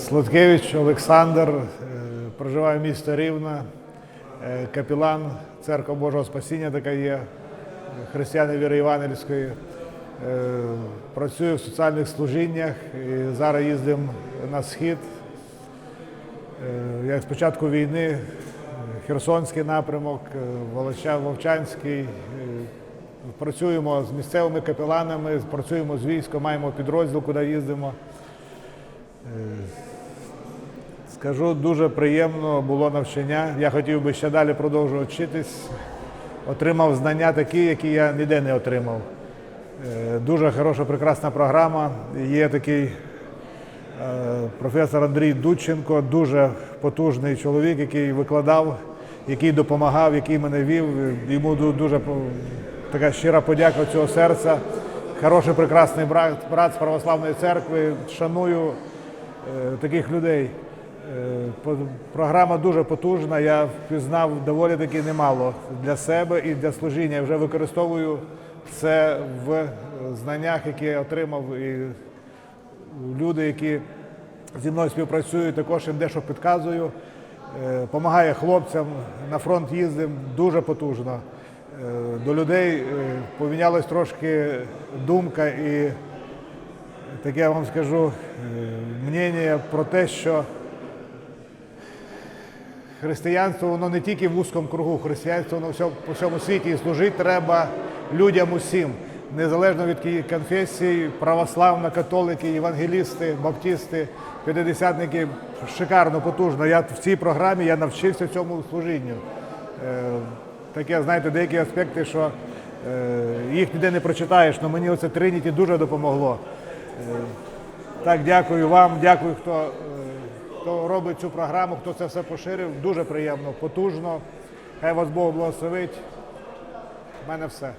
Слуткевич Олександр, е, проживає в місті Рівна, е, капелан Церква Божого Спасіння така є, е, християни віри Івангельської. Працюю в соціальних служіннях і зараз їздимо на схід. Як з початку війни, Херсонський напрямок, Вовчанський. Працюємо з місцевими капеланами, працюємо з військом, маємо підрозділ, куди їздимо. Скажу, дуже приємно було навчання. Я хотів би ще далі продовжувати вчитись. Отримав знання такі, які я ніде не отримав. Е, Дуже хороша, прекрасна програма. Є такий е, професор Андрій Дудченко, дуже потужний чоловік, який викладав, який допомагав, який мене вів. Йому дуже така щира подяка цього серця. Хороший, прекрасний брат, брат з православної церкви. Шаную е, таких людей. Е, Програма дуже потужна. Я впізнав доволі таки немало для себе і для служіння. Я вже використовую це в е, знаннях, які я отримав. І люди, які зі мною співпрацюють, також їм дещо підказую. Е, Помагає хлопцям, на фронт їздимо дуже потужно. Е, До людей е, помінялась трошки думка і таке я вам скажу е, мнення про те, що християнство воно не тільки в вузькому кругу, християнство воно всьо- по всьому світі і служити треба людям усім, незалежно від конфесій, православна, католики, євангелісти, баптисти, п'ятидесятники. Шикарно, потужно. Я в цій програмі я навчився цьому служінню. Е, Таке, знаєте, деякі аспекти, що е, їх ніде не прочитаєш, але мені оце Триніті дуже допомогло. Е, Так, дякую вам, дякую, хто, е, хто робить цю програму, хто це все поширив. Дуже приємно, потужно. Хай вас Бог благословить. У мене все.